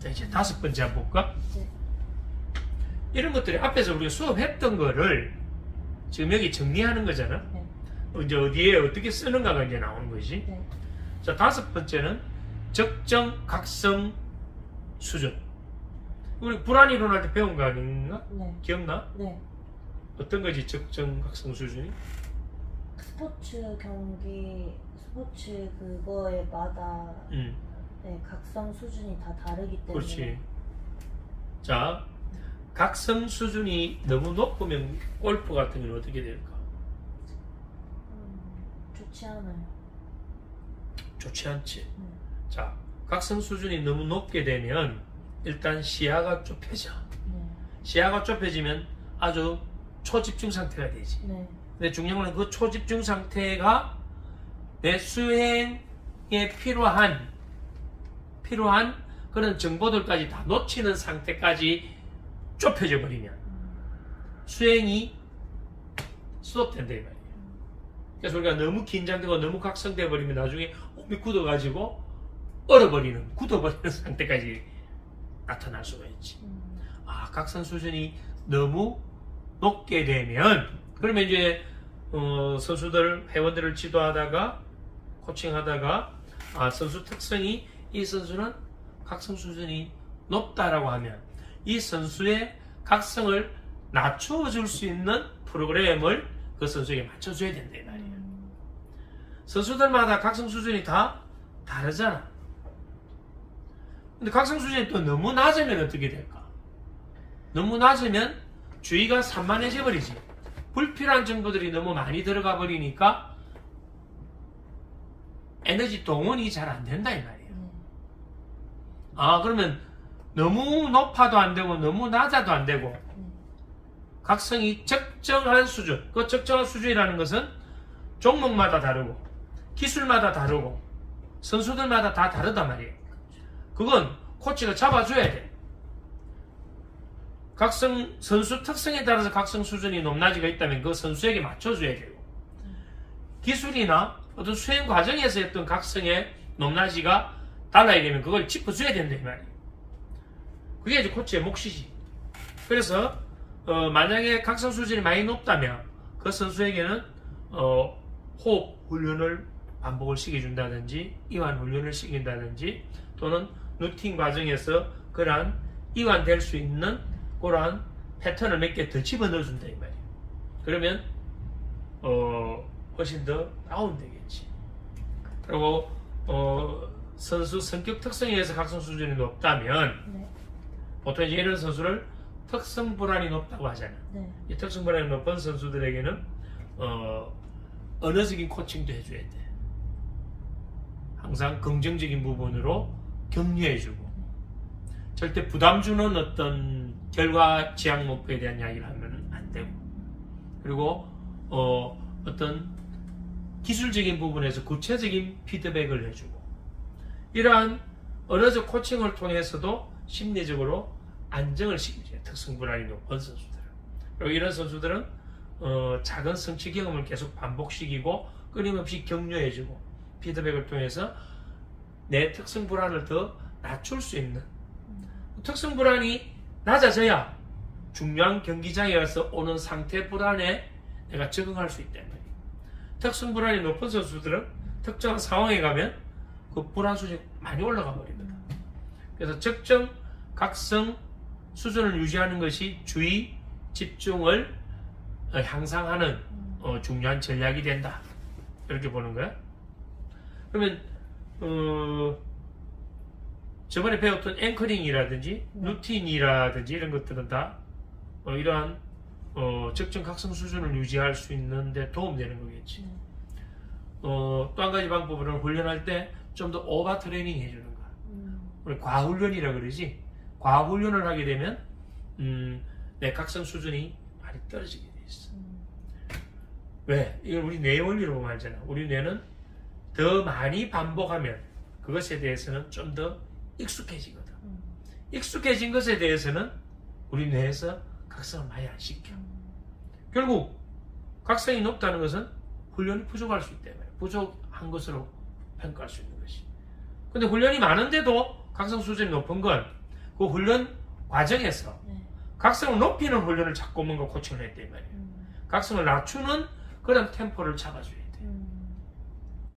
자, 이제 다섯 번째 한번 볼까? 네. 이런 것들이 앞에서 우리가 수업했던 거를 지금 여기 정리하는 거잖아. 네. 이제 어디에 어떻게 쓰는가가 이제 나오는 거지. 네. 자, 다섯 번째는 적정 각성 수준. 우리 불안이 일어날 때 배운 거 아닌가? 네. 기억나? 네. 어떤 거지 적정 각성 수준이? 스포츠 경기 스포츠 그거에 마다 음, 네, 각성 수준이 다 다르기 때문에 그렇지. 자, 각성 수준이 너무 높으면 골프 같은 경우는 어떻게 될까? 음, 좋지 않아요. 좋지 않지. 네. 자, 각성 수준이 너무 높게 되면 일단 시야가 좁혀져. 네. 시야가 좁혀지면 아주 초집중 상태가 되지. 네. 근데 중요한 건 그 초집중 상태가 내 수행에 필요한 필요한 그런 정보들까지 다 놓치는 상태까지 좁혀져 버리면 수행이 스톱된다 이 말이에요. 그래서 우리가 너무 긴장되고 너무 각성돼 버리면 나중에 몸이 굳어가지고 얼어버리는 굳어버리는 상태까지 나타날 수가 있지. 음, 아, 각성 수준이 너무 높게 되면 그러면 이제 어, 선수들 회원들을 지도하다가 코칭하다가 아, 선수 특성이 이 선수는 각성 수준이 높다라고 하면 이 선수의 각성을 낮추어 줄 수 있는 프로그램을 그 선수에게 맞춰줘야 된다 이 말이에요. 음, 선수들마다 각성 수준이 다 다르잖아. 근데 각성 수준이 또 너무 낮으면 어떻게 될까? 너무 낮으면 주의가 산만해져 버리지. 불필요한 정보들이 너무 많이 들어가 버리니까 에너지 동원이 잘 안 된다 이 말이에요. 네. 아 그러면 너무 높아도 안 되고 너무 낮아도 안 되고 네. 각성이 적정한 수준. 그 적정한 수준이라는 것은 종목마다 다르고 기술마다 다르고 선수들마다 다 다르단 말이에요. 그건 코치가 잡아줘야 돼. 각성 선수 특성에 따라서 각성 수준이 높낮이가 있다면 그 선수에게 맞춰줘야 되고 기술이나 어떤 수행 과정에서 했던 각성의 높낮이가 달라야 되면 그걸 짚어줘야 된다 이 말이에요. 그게 이제 코치의 몫이지. 그래서 어, 만약에 각성 수준이 많이 높다면 그 선수에게는 어, 호흡 훈련을 반복을 시켜준다든지 이완 훈련을 시킨다든지 또는 루틴 과정에서 그러한 이완될 수 있는 그러한 패턴을 몇 개 더 집어넣어준다 이 말이에요. 그러면 어, 훨씬 더 다운되겠지. 그리고 어, 선수 성격 특성에 의해서 각성 수준이 높다면 네. 보통 이제 이런 선수를 특성 불안이 높다고 하잖아. 네. 이 특성 불안이 높은 선수들에게는 어, 언어적인 코칭도 해줘야 돼. 항상 긍정적인 부분으로 격려해주고 절대 부담 주는 어떤 결과 지향 목표에 대한 이야기를 하면 안 되고 그리고 어, 어떤 기술적인 부분에서 구체적인 피드백을 해주고 이러한 언어적 코칭을 통해서도 심리적으로 안정을 시키죠. 특성 불안이 높은 선수들은. 그리고 이런 선수들은 어, 작은 성취 경험을 계속 반복시키고 끊임없이 격려해주고 피드백을 통해서 내 특성 불안을 더 낮출 수 있는 특성 불안이 낮아져야 중요한 경기장에 가서 오는 상태 불안에 내가 적응할 수 거예요. 특성 불안이 높은 선수들은 특정한 상황에 가면 그 불안 수준이 많이 올라가 버리거든. 그래서 적정 각성 수준을 유지하는 것이 주의 집중을 어, 향상하는 어, 중요한 전략이 된다. 이렇게 보는 거야. 그러면 어, 저번에 배웠던 앵커링이라든지 네. 루틴이라든지 이런 것들은 다 어, 이러한 어, 적정 각성 수준을 유지할 수 있는데 도움되는 거겠지. 네. 어, 또 한 가지 방법으로는 훈련할 때 좀 더 오버 트레이닝 해주는 거야. 음, 우리 과훈련이라 그러지. 과훈련을 하게 되면 음, 내 각성 수준이 많이 떨어지게 돼 있어. 음, 왜? 이걸 우리 뇌 원리로 말하잖아. 우리 뇌는 더 많이 반복하면 그것에 대해서는 좀 더 익숙해지거든. 음, 익숙해진 것에 대해서는 우리 뇌에서 각성을 많이 안 시켜. 결국 각성이 높다는 것은 훈련이 부족할 수 있다. 부족한 것으로 평가할 수 있는 것이. 근데 훈련이 많은데도 각성 수준이 높은 건 그 훈련 과정에서 네. 각성을 높이는 훈련을 자꾸 뭔가 코칭을 했단 말이에요. 음. 각성을 낮추는 그런 템포를 잡아줘요.